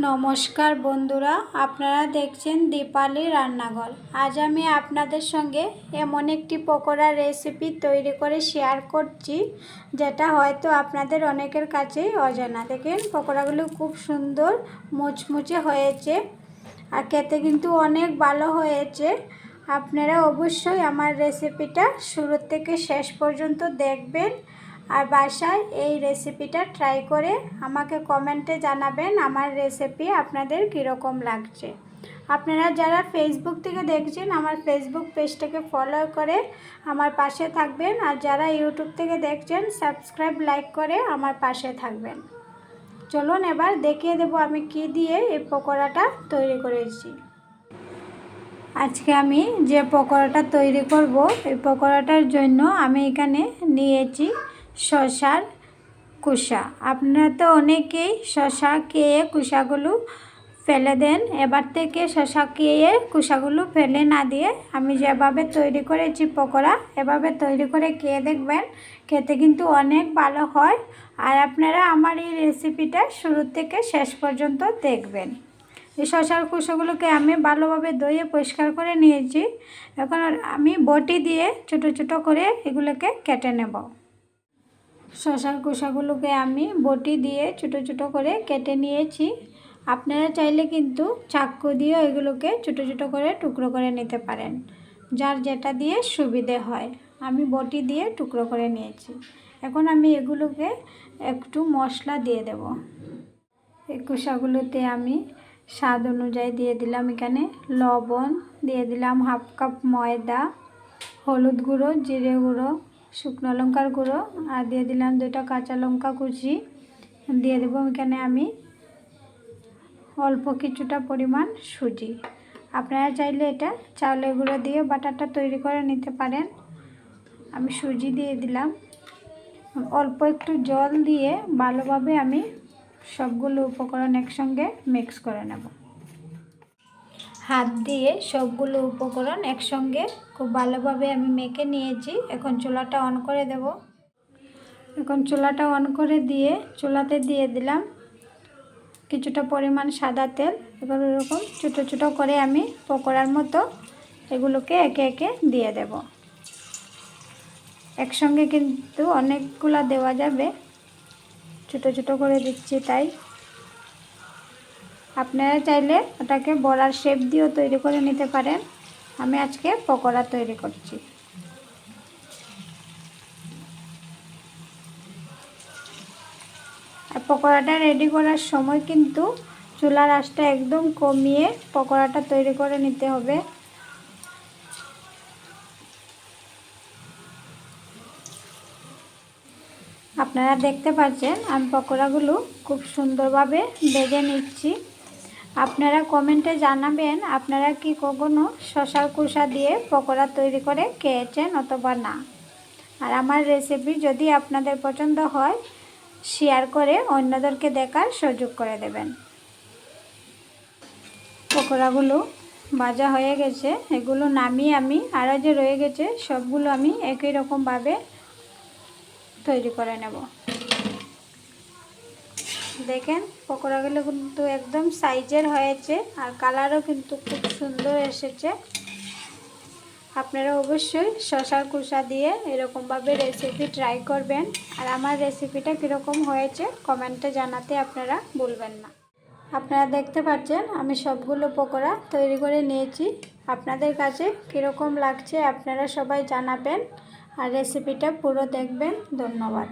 নমস্কার বন্ধুরা, আপনারা দেখছেন দীপালি রান্নাঘর। আজ আমি আপনাদের সঙ্গে এমন একটি পকোড়া রেসিপি তৈরি করে শেয়ার করছি, যেটা হয়তো আপনাদের অনেকের কাছেই অজানা। দেখেন, পকোড়াগুলো খুব সুন্দর মুচমুচে হয়েছে আর খেতে কিন্তু অনেক ভালো হয়েছে। আপনারা অবশ্যই আমার রেসিপিটা শুরু থেকে শেষ পর্যন্ত দেখবেন। আর বাসায় এই রেসিপিটা ট্রাই করে আমাকে কমেন্টে জানাবেন আমার রেসিপি আপনাদের কীরকম লাগছে। আপনারা যারা ফেসবুক থেকে দেখছেন, আমার ফেসবুক পেজটাকে ফলো করে আমার পাশে থাকবেন আর যারা ইউটিউব থেকে দেখছেন সাবস্ক্রাইব লাইক করে আমার পাশে থাকবেন। চলুন এবার দেখিয়ে দেবো আমি কি দিয়ে এই পকোড়াটা তৈরি করেছি। আজকে আমি যে পকোড়াটা তৈরি করব, এই পকোড়াটার জন্য আমি এখানে নিয়েছি শশার কুসা আপনারা তো অনেকেই শশা খেয়ে কুসাগুলো ফেলে দেন। এবার থেকে শশা খেয়ে কুসাগুলো ফেলে না দিয়ে আমি যেভাবে তৈরি করেছি পকোড়া, এভাবে তৈরি করে খেয়ে দেখবেন। খেতে কিন্তু অনেক ভালো হয়। আর আপনারা আমার এই রেসিপিটা শুরু থেকে শেষ পর্যন্ত দেখবেন। এই শশার কুসোগুলোকে আমি ভালোভাবে ধুয়ে পরিষ্কার করে নিয়েছি। এখন আমি বটি দিয়ে ছোট ছোট করে এগুলোকে কেটে নেব। শশার কুসাগুলোকে আমি বটি দিয়ে ছোট ছোট করে কেটে নিয়েছি। আপনারা চাইলে কিন্তু চাক্কু দিয়ে এগুলোকে ছোট ছোট করে টুকরো করে নিতে পারেন, যার যেটা দিয়ে সুবিধে হয়। আমি বটি দিয়ে টুকরো করে নিয়েছি। এখন আমি এগুলোকে একটু মশলা দিয়ে দেব। এই কুসাগুলোতে আমি স্বাদ অনুযায়ী দিয়ে দিলাম এখানে লবণ, দিয়ে দিলাম হাফ কাপ ময়দা, হলুদ গুঁড়ো, জিরে গুঁড়ো শুকনো লঙ্কার গুঁড়ো আর দিয়ে দিলাম দুটো কাঁচা লঙ্কা কুচি। দিয়ে দেবো এখানে আমি অল্প কিছুটা পরিমাণ সুজি। আপনারা চাইলে এটা চাউলের গুঁড়ো দিয়ে বাটারটা তৈরি করে নিতে পারেন। আমি সুজি দিয়ে দিলাম। অল্প একটু জল দিয়ে ভালোভাবে আমি সবগুলো উপকরণ একসঙ্গে মিক্স করে নেব। হাত দিয়ে সবগুলো উপকরণ একসঙ্গে খুব ভালোভাবে আমি মেখে নিয়েছি। এখন চুলাটা অন করে দেব। এখন চুলাটা অন করে দিয়ে চুলাতে দিয়ে দিলাম কিছুটা পরিমাণ সাদা তেল। এবার এরকম ছোটো ছোটো করে আমি পকোড়ার মতো এগুলোকে একে একে দিয়ে দেব। একসঙ্গে কিন্তু অনেকগুলা দেওয়া যাবে। ছোটো ছোটো করে দিচ্ছি তাই। আপনারা চাইলে ওটাকে বড়ার শেপ দিয়েও তৈরি করে নিতে পারেন। আমি আজকে পকোড়া তৈরি করছি। আর পকোড়াটা রেডি করার সময় কিন্তু চুলার আঁচটা একদম কমিয়ে পকোড়াটা তৈরি করে নিতে হবে। আপনারা দেখতে পাচ্ছেন, আমি পকোড়াগুলো খুব সুন্দরভাবে বেজে নিচ্ছি। আপনারা কমেন্টে জানাবেন আপনারা কি কখনো শশার কুষা দিয়ে পকোড়া তৈরি করে খেয়েছেন অথবা না। আর আমার রেসিপি যদি আপনাদের পছন্দ হয় শেয়ার করে অন্যদেরকে দেখার সুযোগ করে দেবেন। পকোড়াগুলো ভাজা হয়ে গেছে, এগুলো নামিয়ে আমি আরও যে রয়ে গেছে, সবগুলো আমি একই রকমভাবে তৈরি করে নেব। দেখেন, পকোড়াগুলো কিন্তু একদম সাইজের হয়েছে আর কালারও কিন্তু খুব সুন্দর এসেছে। আপনারা অবশ্যই শশার কুষা দিয়ে এরকমভাবে রেসিপি ট্রাই করবেন। আর আমার রেসিপিটা কীরকম হয়েছে কমেন্টে জানাতে আপনারা ভুলবেন না। আপনারা দেখতে পাচ্ছেন, আমি সবগুলো পকোড়া তৈরি করে নিয়েছি। আপনাদের কাছে কীরকম লাগছে আপনারা সবাই জানাবেন। আর রেসিপিটা পুরো দেখবেন। ধন্যবাদ।